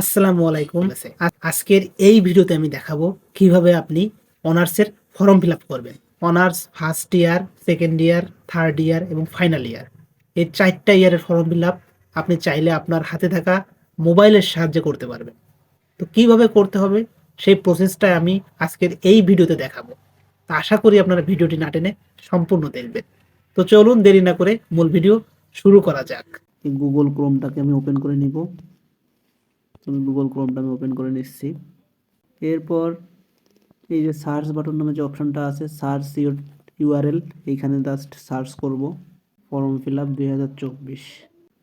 আসসালামু আলাইকুম। আজকের এই ভিডিওতে আমি দেখাবো কীভাবে আপনি অনার্সের ফর্ম ফিল আপ করবেন। Honours first year second year third year এবং ফাইনাল ইয়ার। এই চারটা ইয়ারের ফর্ম ফিল আপ আপনি চাইলে আপনার হাতে থাকা মোবাইলের সাহায্যে করতে পারবেন। তো কীভাবে করতে হবে সেই প্রসেসটাই আমি আজকের এই ভিডিওতে দেখাবো। তা আশা করি আপনারা ভিডিওটি না টেনে সম্পূর্ণ দেখবেন। তো চলুন দেরি না করে মূল ভিডিও শুরু করা যাক। গুগল ক্রোমটাকে আমি ওপেন করে নিব। আমি গুগল ক্রোমটা আমি ওপেন করে নিচ্ছি। এরপর এই যে সার্চ বাটন নামে যে অপশনটা আছে সার্চ ইউর ইউআরএল এইখানে জাস্ট সার্চ করব। ফর্ম ফিল আপ দুই হাজার চব্বিশ।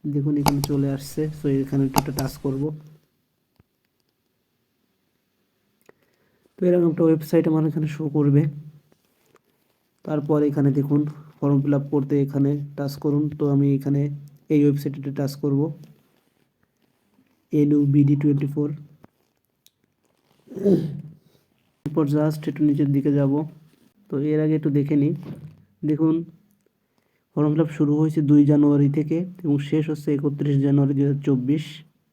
দেখুন, এখানে চলে আসছে সো এখানে একটু টাচ করব। তো এরকম একটা ওয়েবসাইট আমার এখানে শো করবে। তারপর এখানে দেখুন ফর্ম ফিল আপ করতে এখানে টাচ করুন। তো আমি এখানে এই ওয়েবসাইটে টাচ করব। এনইউ বিডি টোয়েন্টি ফোর এরপর জাস্ট একটু নিচের দিকে যাব। তো এর আগে একটু দেখে নিই। দেখুন, ফর্ম ফিল শুরু হয়েছে দুই জানুয়ারি থেকে এবং শেষ হচ্ছে একত্রিশ জানুয়ারি দু হাজার চব্বিশ।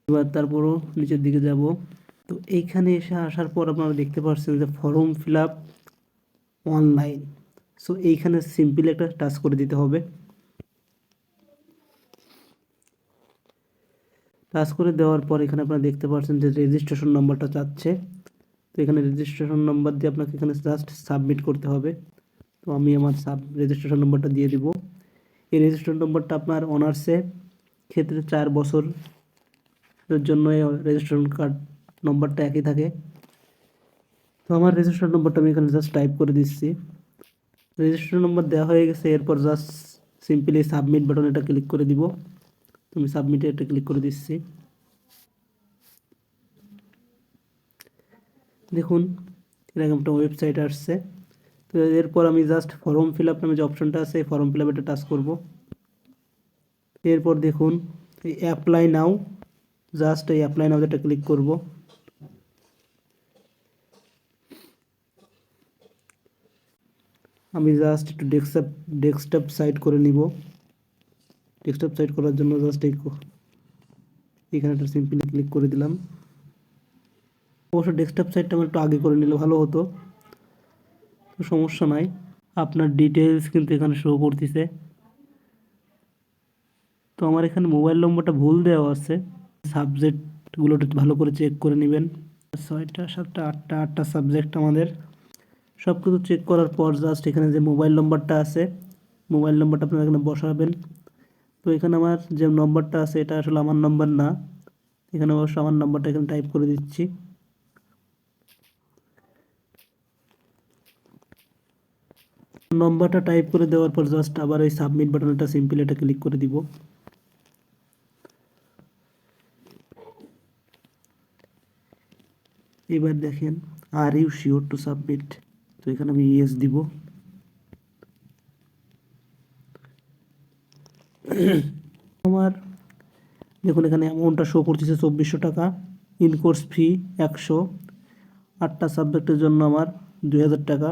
এবার তারপরও নিচের দিকে যাব। তো এইখানে এসে আসার পর আপনারা দেখতে পাচ্ছেন যে ফর্ম ফিল অনলাইন। সো এইখানে সিম্পলি একটা টাচ করে দিতে হবে। টাচ করে দেওয়ার পর এখানে আপনারা দেখতে পাচ্ছেন যে রেজিস্ট্রেশন নাম্বারটা চাচ্ছে তো এখানে রেজিস্ট্রেশন নাম্বার দিয়ে আপনাকে এখানে জাস্ট সাবমিট করতে হবে। তো আমি আমার সাব রেজিস্ট্রেশন নাম্বারটা দিয়ে দিব। এই রেজিস্ট্রেশন নাম্বারটা আপনার অনার্সে ক্ষেত্রে চার বছর এর জন্য এই রেজিস্ট্রেশন কার্ড নম্বরটা একই থাকে। তো আমার রেজিস্ট্রেশন নম্বরটা আমি এখানে জাস্ট টাইপ করে দিচ্ছি। রেজিস্ট্রেশন নম্বর দেওয়া হয়ে গেছে, এরপর জাস্ট সিম্পলি সাবমিট বাটন এটা ক্লিক করে দিব। তুমি সাবমিটে এটা ক্লিক করে দিচ্ছি। দেখুন, এরকম একটা ওয়েবসাইট আসছে। তো এরপর আমি জাস্ট ফর্ম ফিল আপ নামে যে অপশনটা আছে, এই ফর্ম ফিল আপ এটা টাচ করব। এরপর দেখুন, এই অ্যাপ্লাই নাও জাস্ট এই অ্যাপ্লাই নাও এটা ক্লিক করব। আমি জাস্ট একটু ডেস্কটপ ডেস্কটপ সাইড করে নিব। ডেস্কটপ সাইট করার জন্য জাস্ট এই এখানে একটা সিম্পলি ক্লিক করে দিলাম। অবশ্য ডেস্কটপ সাইডটা আমার একটু আগে করে নিলে ভালো হতো। তো সমস্যা নাই। আপনার ডিটেলস কিন্তু এখানে শো করতেছে। তো আমার এখানে মোবাইল নম্বরটা ভুল দেওয়া আছে। সাবজেক্টগুলো ভালো করে চেক করে নেবেন। ছয়টা, সাতটা, আটটা আটটা সাবজেক্ট আমাদের। সব কিছু চেক করার পর জাস্ট এখানে যে মোবাইল নম্বরটা আছে মোবাইল নম্বরটা আপনারা এখানে বসাবেন। তো এখানে আমার যে নম্বরটা আছে, এটা আসলে আমার নম্বর না। এখানে অবশ্য আমার নম্বরটা এখানে টাইপ করে দিচ্ছি। নম্বরটা টাইপ করে দেওয়ার পর জাস্ট আবার ওই সাবমিট বাটনটা সিম্পল এটা ক্লিক করে দিব। এবার দেখেন are you sure to submit তো এখানে আমি ইয়েস দিব। আমার দেখুন এখানে অ্যামাউন্টটা শো করতেছে চব্বিশশো টাকা ইনকোর্স ফি একশো, আটটা সাবজেক্টের জন্য আমার দুই হাজার টাকা।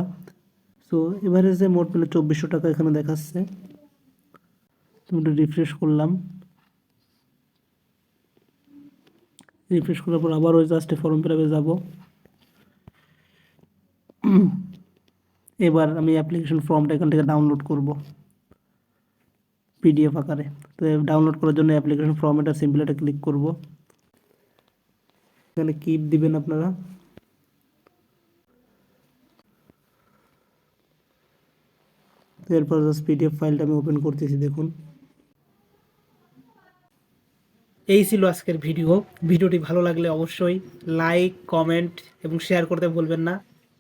সো এভারেজে মোট মিলে চব্বিশশো টাকা এখানে দেখাচ্ছে। তুমি একটু রিফ্রেশ করলাম। রিফ্রেশ করার পর আবার ওই জাস্টে ফর্ম ফিল আপে যাব। এবার আমি অ্যাপ্লিকেশন ফর্মটা এখান থেকে ডাউনলোড করব। পিডিএফ আকারে। তো ডাউনলোড করার জন্য অ্যাপ্লিকেশন ফর্ম এটা সিম্পল এটা ক্লিক করব। এখানে কিপ দিবেন আপনারা। এরপর জাস্ট পিডিএফ ফাইলটা আমি ওপেন করতেছি, দেখুন। এই ছিল আজকের ভিডিও ভিডিওটি ভালো লাগলে অবশ্যই লাইক কমেন্ট এবং শেয়ার করতে ভুলবেন না।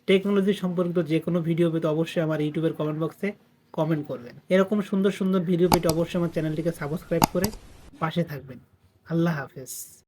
টেকনোলজি সম্পর্কিত যে কোনো ভিডিও পেতে অবশ্যই আমার ইউটিউবের কমেন্ট বক্সে কমেন্ট করবেন। এরকম সুন্দর সুন্দর ভিডিও পেতে অবশ্যই আমার চ্যানেলটিকে সাবস্ক্রাইব করে পাশে থাকবেন। আল্লাহ হাফেজ।